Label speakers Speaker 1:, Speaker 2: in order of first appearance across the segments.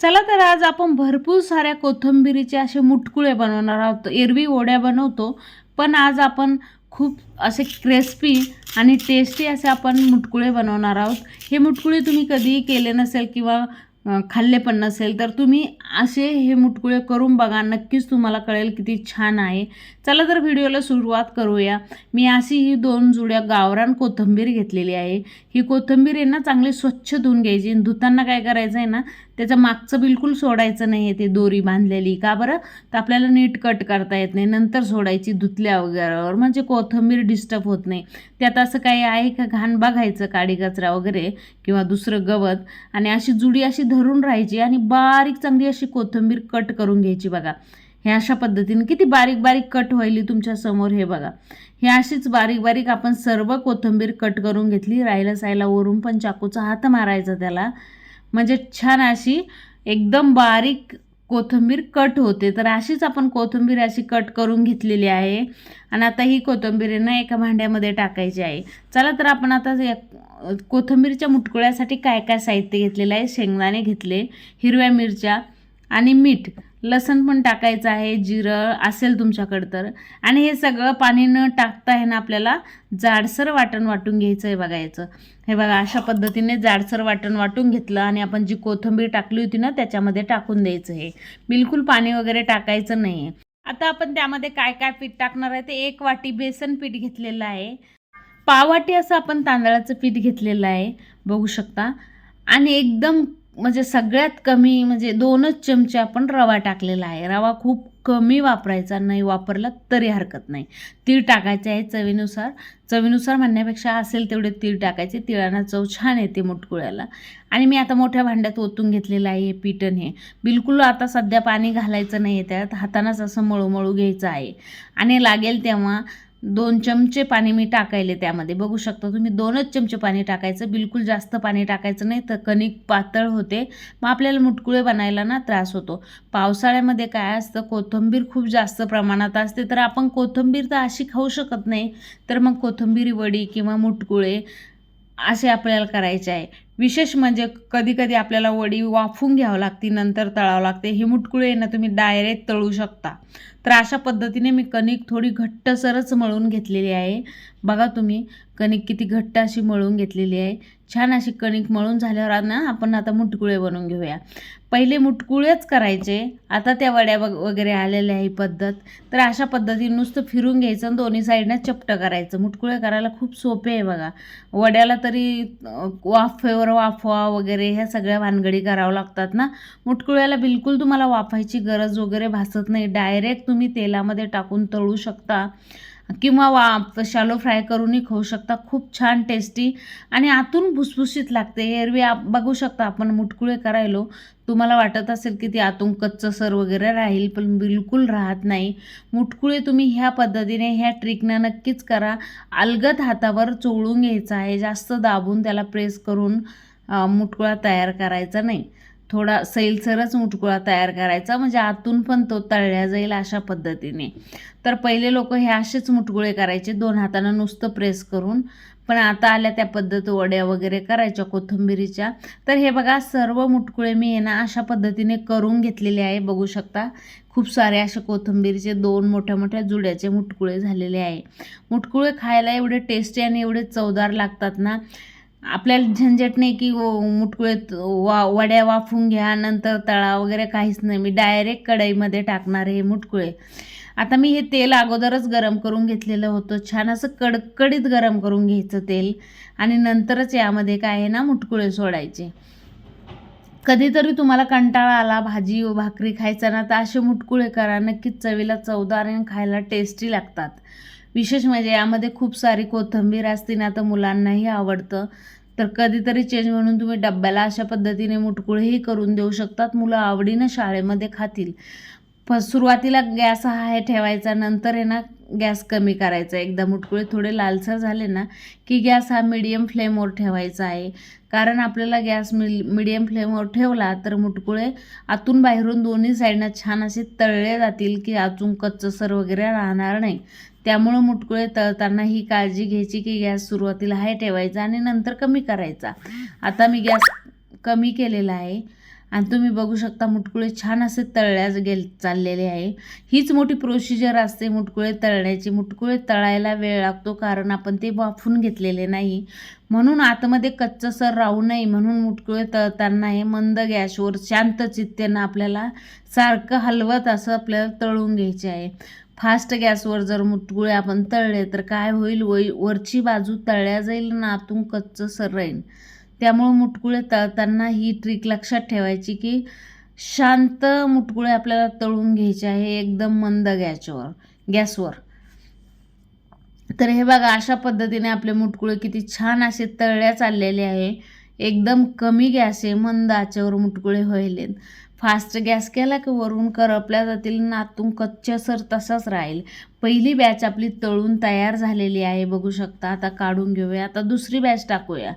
Speaker 1: चला तर आज आपण भरपूर साऱ्या कोथिंबिरीचे असे मुटकुळे बनवणार आहोत. एरवी ओढ्या बनवतो पण आज आपण खूप असे क्रिस्पी आणि टेस्टी असे आपण मुटकुळे बनवणार आहोत. हे मुटकुळे तुम्ही कधीही केले नसेल किंवा खाल्ले पण नसेल तर तुम्ही असे हे मुटकुळे करून बघा. नक्कीच तुम्हाला कळेल किती छान आहे. चला तर व्हिडिओला सुरुवात करूया. मी अशी ही दोन जुड्या गावरान कोथिंबीर घेतलेली आहे. ही कोथिंबीर आहे ना चांगली स्वच्छ धुवून घ्यायची. आणि धुताना काय करायचं आहे ना त्याचं मागचं बिलकुल सोडायचं नाही आहे ते दोरी बांधलेली. का बरं? तर आपल्याला नीट कट करता येत नाही. नंतर सोडायची धुतल्या वगैरेवर म्हणजे कोथिंबीर डिस्टर्ब होत नाही. त्यात असं काही आहे का? घाण बघायचं काडी कचरा वगैरे किंवा दुसरं गवत. आणि अशी जुडी अशी धरून राहायची आणि बारीक चांगली अशी कोथिंबीर कट करून घ्यायची बघा. हे अशा पद्धतीने किती बारीक बारीक कट व्हायली तुमच्यासमोर हे बघा. हे अशीच बारीक बारीक आपण सर्व कोथिंबीर कट करून घेतली राहिला सायला वरून पण चाकूचा हात मारायचा त्याला. म्हणजे छान अशी एकदम बारीक कोथिंबीर कट होते. तर अशीच आपण कोथिंबीर अशी कट करून घेतलेली आहे. आणि आता ही कोथिंबीर ना एका भांड्यामध्ये टाकायची आहे. चला तर आपण आता या कोथिंबीरच्या मुटकुळ्यासाठी काय काय साहित्य घेतलेलं आहे? शेंगदाणे घेतले हिरव्या मिरच्या आणि मीठ. लसण पण टाकायचं आहे जिरं असेल तुमच्याकडं तर. आणि हे सगळं पाणी न टाकता आहे ना आपल्याला जाडसर वाटण वाटून घ्यायचं आहे बघायचं हे बघा अशा पद्धतीने जाडसर वाटण वाटून घेतलं आणि आपण जी कोथिंबीर टाकली होती ना त्याच्यामध्ये टाकून द्यायचं हे. बिलकुल पाणी वगैरे टाकायचं नाही आहे. आता आपण त्यामध्ये काय काय पीठ टाकणार आहे ते एक वाटी बेसन पीठ घेतलेलं आहे. पाववाटी असं आपण तांदळाचं पीठ घेतलेलं आहे बघू शकता. आणि एकदम म्हणजे सगळ्यात कमी म्हणजे दोनच चमचे आपण रवा टाकलेला आहे. रवा खूप कमी वापरायचा नाही वापरला तरी हरकत नाही. तीळ टाकायचे आहे चवीनुसार. चवीनुसार म्हणण्यापेक्षा असेल तेवढे तीळ टाकायचे. तिळांना चव छान येते मुटकुळ्याला. आणि मी आता मोठ्या भांड्यात ओतून घेतलेलं आहे हे पिठण हे. बिलकुल आता सध्या पाणी घालायचं नाही आहे त्यात. हातानंच असं मळूमळू घ्यायचं आहे. आणि लागेल तेव्हा दोन चमचे पाणी मी टाकायले त्यामध्ये. बघू शकता तुम्ही दोनच चमचे पाणी टाकायचं बिलकुल जास्त पाणी टाकायचं नाही तर कणिक पातळ होते. मग आपल्याला मुटकुळे बनायला ना त्रास होतो. पावसाळ्यामध्ये काय असतं कोथिंबीर खूप जास्त प्रमाणात असते तर आपण कोथिंबीर तर अशी खाऊ शकत नाही. तर मग कोथिंबीर वडी किंवा मुटकुळे असे आपल्याला करायचे आहे. विशेष म्हणजे कधीकधी आपल्याला वडी वाफून घ्यावं लागते नंतर तळावं लागते. हे मुटकुळे ना तुम्ही डायरेक्ट तळू शकता. तर अशा पद्धतीने मी कणिक थोडी घट्टसरच मळून घेतलेली आहे. बघा तुम्ही कणिक किती घट्ट अशी मळून घेतलेली आहे. छान अशी कणिक मळून झाल्यावर ना आपण आता मुटकुळे बनवून घेऊया. पहिले मुटकुळेच करायचे. आता त्या वड्या वगैरे आलेल्या आहे पद्धत. तर अशा पद्धतीने नुसतं फिरून घ्यायचं आणि दोन्ही साईडनं चपटं करायचं. मुटकुळे करायला खूप सोपे आहे बघा. वड्याला तरी वाफेवर वाफवा वगैरे ह्या सगळ्या भानगडी करावं लागतात ना. मुटकुळ्याला बिलकुल तुम्हाला वाफायची गरज वगैरे भासत नाही. डायरेक्ट तुम्ही तेलामध्ये टाकून तळू शकता किंवा वा शालो फ्राय करूनही खाऊ शकता. खूप छान टेस्टी आणि आतून भुसभुशीत लागते. एरवी आप बघू शकता आपण मुटकुळे करायलो. तुम्हाला वाटत असेल की ते आतून कच्चं सर वगैरे राहील पण बिलकुल राहत नाही. मुटकुळे तुम्ही ह्या पद्धतीने ह्या ट्रिकनं नक्कीच करा. अलगद हातावर चोळून घ्यायचा आहे. जास्त दाबून त्याला प्रेस करून मुटकुळा तयार करायचा नाही. थोडा सैलसरच मुटकुळा तयार करायचा म्हणजे आतून पण तो तळल्या जाईल अशा पद्धतीने. तर पहिले लोक हे असेच मुटकुळे करायचे दोन हातानं नुसतं प्रेस करून. पण आता आल्या त्या पद्धत वड्या वगैरे करायच्या कोथिंबिरीच्या. तर हे बघा सर्व मुटकुळे मी हे ना अशा पद्धतीने करून घेतलेले आहे बघू शकता. खूप सारे असे कोथिंबीरचे दोन मोठ्या मोठ्या जुड्याचे मुटकुळे झालेले आहे. मुटकुळे खायला एवढे टेस्टी आणि एवढे चवदार लागतात ना आपल्याला झंझट नाही की मुटकुळेत मुटकुळे वा वड्या वाफून घ्या नंतर तळा वगैरे काहीच नाही. मी डायरेक्ट कढईमध्ये टाकणार हे मुटकुळे. आता मी हे तेल अगोदरच गरम करून घेतलेलं होतं. छान असं कडकडीत गरम करून घ्यायचं तेल. आणि नंतरच यामध्ये काय आहे ना मुटकुळे सोडायचे. कधीतरी तुम्हाला कंटाळा आला भाजी व भाकरी खायचा ना तर असे मुटकुळे करा. नक्कीच चवीला चवदार आणि खायला टेस्टी लागतात. विशेष म्हणजे यामध्ये खूप सारी कोथिंबीर असते ना तर मुलांनाही आवडतं. तर कधीतरी चेंज म्हणून तुम्ही डब्याला अशा पद्धतीने मुटकुळेही करून देऊ शकतात. मुलं आवडीनं शाळेमध्ये खातील. प सुरुवातीला गॅस हा आहे ठेवायचा नंतर आहे ना गॅस कमी करायचा. एकदा मुटकुळे थोडे लालसर झाले ना की गॅस हा मिडियम फ्लेमवर ठेवायचा आहे. कारण आपल्याला गॅस मिल मिडियम फ्लेमवर ठेवला तर मुटकुळे आतून बाहेरून दोन्ही साईडनं छान असे तळले जातील की आतून कच्चसर वगैरे राहणार नाही. त्यामुळं मुटकुळे तळताना ही काळजी घ्यायची की गॅस सुरुवातीला हाय ठेवायचा आणि नंतर कमी करायचा. आता मी गॅस कमी केलेला आहे. आणि तुम्ही बघू शकता मुटकुळे छान असे तळल्या गेल चाललेले आहे. हीच मोठी प्रोसिजर असते मुटकुळे तळण्याची. मुटकुळे तळायला वेळ लागतो कारण आपण ते वाफून घेतलेले नाही. म्हणून आतमध्ये कच्चं सर राहू नये. म्हणून मुटकुळे तळताना हे मंद गॅसवर शांत चित्तेनं आपल्याला सारखं हलवत असं आपल्याला तळून घ्यायचे आहे. फास्ट गॅसवर जर मुटकुळे आपण तळले तर काय होईल? वरची बाजू तळल्या जाईल ना आतून कच्चं सर राहील त्यामुळं मुटकुळे तळताना ही ट्रिक लक्षात ठेवायची की शांत मुटकुळे आपल्याला तळून घ्यायचे आहे एकदम मंद गॅसवर गॅसवर. तर हे बघा अशा पद्धतीने आपले मुटकुळे किती छान असे तळल्या चाललेले आहे. एकदम कमी गॅस आहे मंद आचेवर मुटकुळे व्हायलेत. फास्ट गॅस केला की वरून करपल्या जातील नातून कच्च्या सर तसाच राहील. पहिली बॅच आपली तळून तयार झालेली आहे बघू शकता. आता काढून घेऊया. आता दुसरी बॅच टाकूया.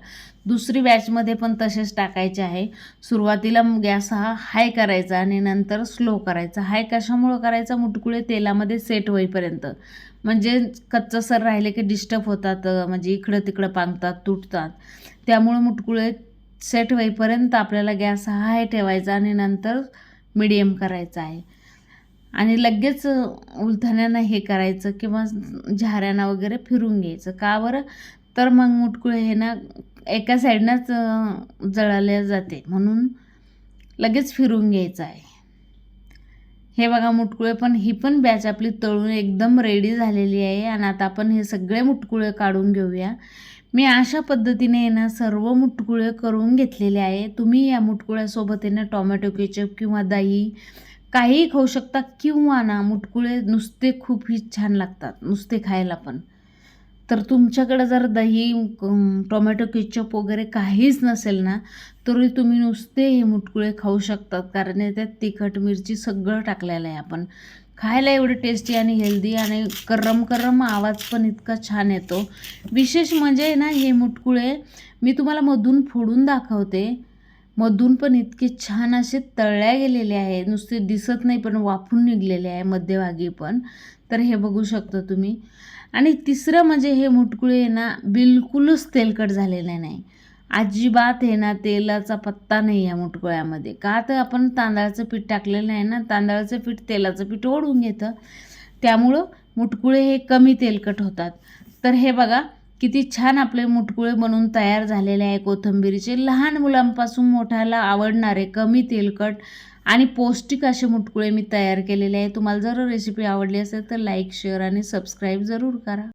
Speaker 1: दुसरी बॅचमध्ये पण तसेच टाकायचे आहे. सुरुवातीला गॅस हा हाय करायचा आणि नंतर स्लो करायचा. हाय कशामुळं करायचा? मुटकुळे तेलामध्ये सेट होईपर्यंत. म्हणजे कच्चं सर राहिले की डिस्टर्ब होतात म्हणजे इकडं तिकडं पांगतात तुटतात. त्यामुळं मुटकुळे सेट होईपर्यंत आपल्याला गॅस हाय ठेवायचा आणि नंतर मिडियम करायचा आहे. आणि लगेच उलथण्यानं हे करायचं किंवा झाऱ्यानं वगैरे फिरून घ्यायचं. का बरं? तर मग मुटकुळे हे ना एका साईडनंच जळाले जाते. म्हणून लगेच फिरून घ्यायचं आहे. हे बघा मुटकुळे पण ही पण बॅच आपली तळून एकदम रेडी झालेली आहे. आणि आता आपण हे सगळे मुटकुळे काढून घेऊया. मी अशा पद्धतीने ना सर्व मुटकुळे करून घेतलेले आहे. तुम्ही या मुटकुळ्यासोबत आहे ना टॉमॅटो केचप किंवा दही काहीही खाऊ शकता किंवा ना मुटकुळे नुसते खूपही छान लागतात नुसते खायला पण. तर तुमच्याकडं जर दही टोमॅटो केचप वगैरे काहीच नसेल ना तरी तुम्ही नुसते हे मुटकुळे खाऊ शकतात. कारण त्यात तिखट मिरची सगळं टाकलेलं आहे आपण. खायला एवढं टेस्टी आणि हेल्दी आणि करम करम आवाज पण इतका छान येतो. विशेष म्हणजे ना हे मुटकुळे मी तुम्हाला मधून फोडून दाखवते. मधून पण इतके छान असे तळल्या गेलेले आहे नुसते दिसत नाही पण वाफून निघलेले आहे मध्यभागी पण. तर हे बघू शकता तुम्ही. आणि तिसरं म्हणजे हे मुटकुळे ना बिलकुलच तेलकट झालेले नाही. अजिबात आहे ना तेलाचा पत्ता नाही या मुटकुळ्यामध्ये. का तर आपण तांदळाचं पीठ टाकलेलं आहे ना तांदळाचं पीठ तेलाचं पीठ ओढून घेतं. त्यामुळं मुटकुळे हे कमी तेलकट होतात. तर हे बघा किती छान आपले मुटकुळे बनवून तयार झालेले आहे कोथिंबीरीचे. लहान मुलांपासून मोठ्याला आवडणारे कमी तेलकट आणि पौष्टिक असे मुटकुळे मी तयार केलेले आहे. तुम्हाला जर रेसिपी आवडली असेल तर लाईक शेअर आणि सबस्क्राईब जरूर करा.